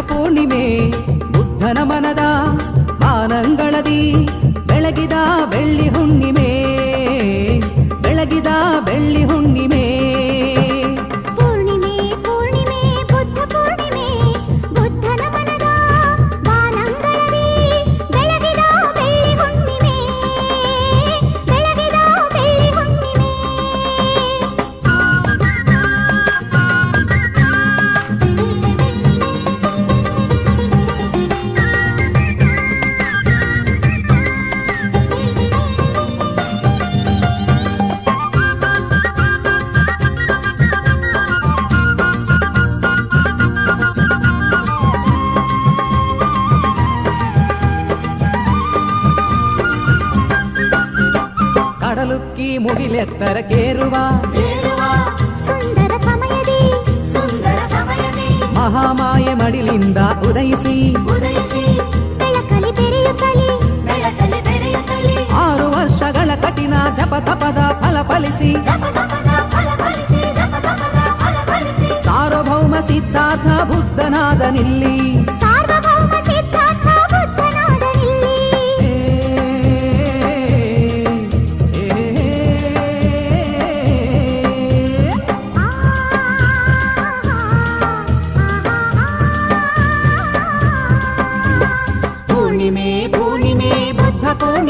ಪೂರ್ಣಿಮೆ ಬುದ್ಧನ ಮನದ ಆನಂಗಳದಿ ಬೆಳಗಿದ ಬೆಳ್ಳಿ ಹುಣ್ಣಿಮೆ ಬೆಳಗಿದ ಬೆಳ್ಳಿ ಹುಣ್ಣಿಮೆ. ಮುಗಿಲೆತ್ತರ ಕೇರುವ ಸುಂದರ ಸಮಯದಿ ಸುಂದರ ಸಮಯದಿ ಮಹಾಮಾಯೆ ಮಡಿಲಿಂದ ಉದಯಿಸಿ ಉದಯಿಸಿ ಬೆಳಕಲಿ ಬೆರೆಯುತ್ತಲಿ ಬೆಳಕಲಿ ಬೆರೆಯುತ್ತಲಿ ಆರು ವರ್ಷಗಳ ಕಠಿಣ ಜಪ ತಪದ ಫಲ ಫಲಿಸಿ ಸಾರ್ವಭೌಮ ಸಿದ್ಧಾರ್ಥ ಬುದ್ಧನಾದನಿಲ್ಲಿ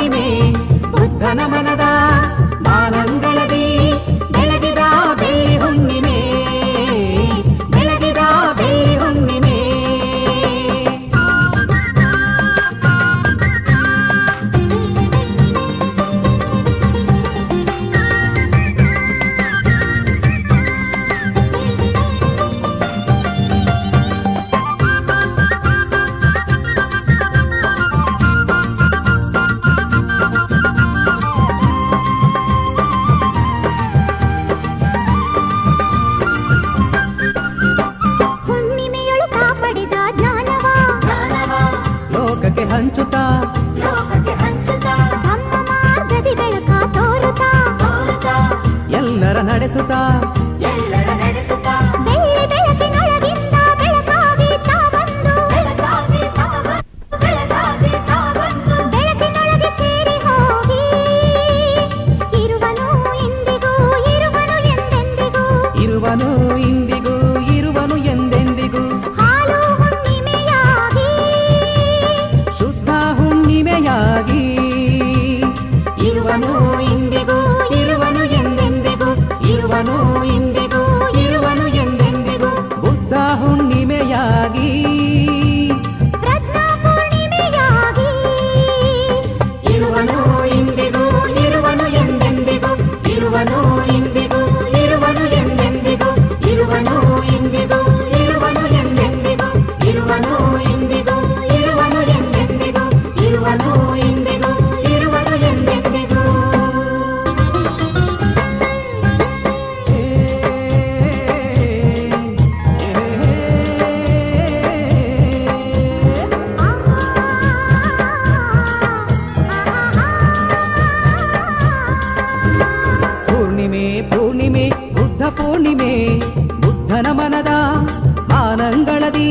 నీవే ఉద్ధనమన ನಡೆಸುತ್ತಾ ಪೂರ್ಣಿಮೆ ಬುದ್ಧ ಪೂರ್ಣಿಮೆ ಬುದ್ಧನ ಮನದ ಆನಂಗಳದಿ